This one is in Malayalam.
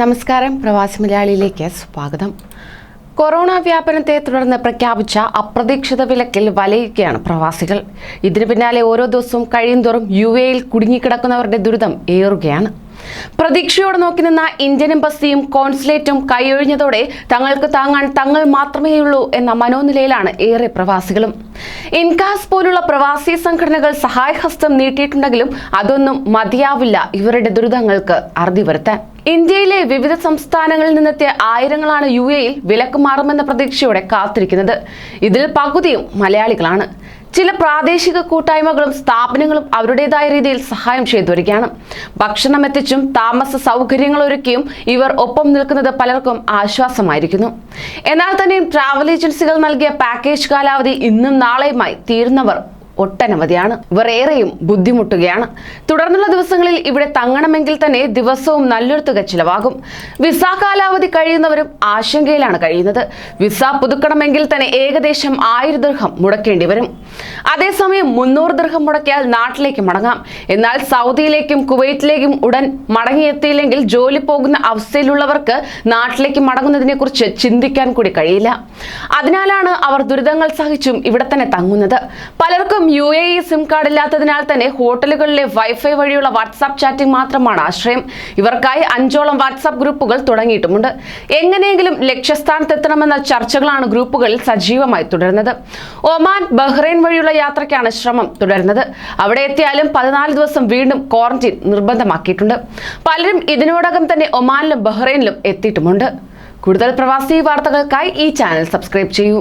നമസ്കാരം. പ്രവാസി മലയാളിയിലേക്ക് സ്വാഗതം. കൊറോണ വ്യാപനത്തെ തുടർന്ന് പ്രഖ്യാപിച്ച അപ്രതീക്ഷിത വിലക്കിൽ വലയുകയാണ് പ്രവാസികൾ. ഇതിനു പിന്നാലെ ഓരോ ദിവസവും കഴിയുന്തോറും യു എയിൽ കുടുങ്ങിക്കിടക്കുന്നവരുടെ ദുരിതം ഏറുകയാണ്. പ്രതീക്ഷയോടെ നോക്കി നിന്ന ഇന്ത്യൻ എംബസിയും കോൺസുലേറ്റും കൈയൊഴിഞ്ഞതോടെ തങ്ങൾക്ക് താങ്ങാൻ തങ്ങൾ മാത്രമേയുള്ളൂ എന്ന മനോനിലയിലാണ് ഏറെ പ്രവാസികളും. ഇൻകാസ് പോലുള്ള പ്രവാസി സംഘടനകൾ സഹായഹസ്തം നീട്ടിയിട്ടുണ്ടെങ്കിലും അതൊന്നും മതിയാവില്ല ഇവരുടെ ദുരിതങ്ങൾക്ക് അറുതി വരുത്താൻ ഇന്ത്യയിലെ വിവിധ സംസ്ഥാനങ്ങളിൽ നിന്നെത്തിയ ആയിരങ്ങളാണ് യു എയിൽ വിലക്ക് മാറുമെന്ന പ്രതീക്ഷയോടെ കാത്തിരിക്കുന്നത്. ഇതിൽ പകുതിയും മലയാളികളാണ്. ചില പ്രാദേശിക കൂട്ടായ്മകളും സ്ഥാപനങ്ങളും അവരുടേതായ രീതിയിൽ സഹായം ചെയ്തു വരികയാണ്. ഭക്ഷണം എത്തിച്ചും താമസ സൗകര്യങ്ങൾ ഒരുക്കിയും ഇവർ ഒപ്പം നിൽക്കുന്നത് പലർക്കും ആശ്വാസമായിരിക്കുന്നു. എന്നാൽ തന്നെയും ട്രാവൽ ഏജൻസികൾ നൽകിയ പാക്കേജ് കാലാവധി ഇന്നും നാളെയുമായി തീരുന്നവർ ഒട്ടനവധിയാണ്. ഇവർ ഏറെയും ബുദ്ധിമുട്ടുകയാണ്. തുടർന്നുള്ള ദിവസങ്ങളിൽ ഇവിടെ തങ്ങണമെങ്കിൽ തന്നെ ദിവസവും നല്ലൊരു തുക ചിലവാകും. വിസ കാലാവധി കഴിയുന്നവരും ആശങ്കയിലാണ് കഴിയുന്നത്. വിസ പുതുക്കണമെങ്കിൽ തന്നെ ഏകദേശം ആയിരം ദീർഘം മുടക്കേണ്ടി വരും. അതേസമയം മുന്നൂറ് ദീർഘം മുടക്കിയാൽ നാട്ടിലേക്ക് മടങ്ങാം. എന്നാൽ സൗദിയിലേക്കും കുവൈറ്റിലേക്കും ഉടൻ മടങ്ങിയെത്തിയില്ലെങ്കിൽ ജോലി പോകുന്ന അവസ്ഥയിലുള്ളവർക്ക് നാട്ടിലേക്ക് മടങ്ങുന്നതിനെ കുറിച്ച് ചിന്തിക്കാൻ കൂടി കഴിയില്ല. അതിനാലാണ് അവർ ദുരിതങ്ങൾ സഹിച്ചും ഇവിടെ തന്നെ തങ്ങുന്നത്. പലർക്കും U A E sim card ഇല്ലാത്തതിനാൽ തന്നെ ഹോട്ടലുകളിലെ വൈഫൈ വഴിയുള്ള വാട്സാപ്പ് ചാറ്റിംഗ് മാത്രമാണ് ആശ്രയം. ഇവർക്കായി അഞ്ചോളം വാട്സാപ്പ് ഗ്രൂപ്പുകൾ തുടങ്ങിയിട്ടുമുണ്ട്. എങ്ങനെയെങ്കിലും ലക്ഷ്യസ്ഥാനത്തെത്തണമെന്ന ചർച്ചകളാണ് ഗ്രൂപ്പുകളിൽ സജീവമായി തുടരുന്നത്. ഒമാൻ ബഹ്റൈൻ വഴിയുള്ള യാത്രയ്ക്കാണ് ശ്രമം തുടരുന്നത്. അവിടെ എത്തിയാലും പതിനാല് ദിവസം വീണ്ടും ക്വാറന്റീൻ നിർബന്ധമാക്കിയിട്ടുണ്ട്. പലരും ഇതിനോടകം തന്നെ ഒമാനിലും ബഹ്റൈനിലും എത്തിയിട്ടുമുണ്ട്. കൂടുതൽ പ്രവാസി വാർത്തകൾക്കായി ഈ ചാനൽ സബ്സ്ക്രൈബ് ചെയ്യൂ.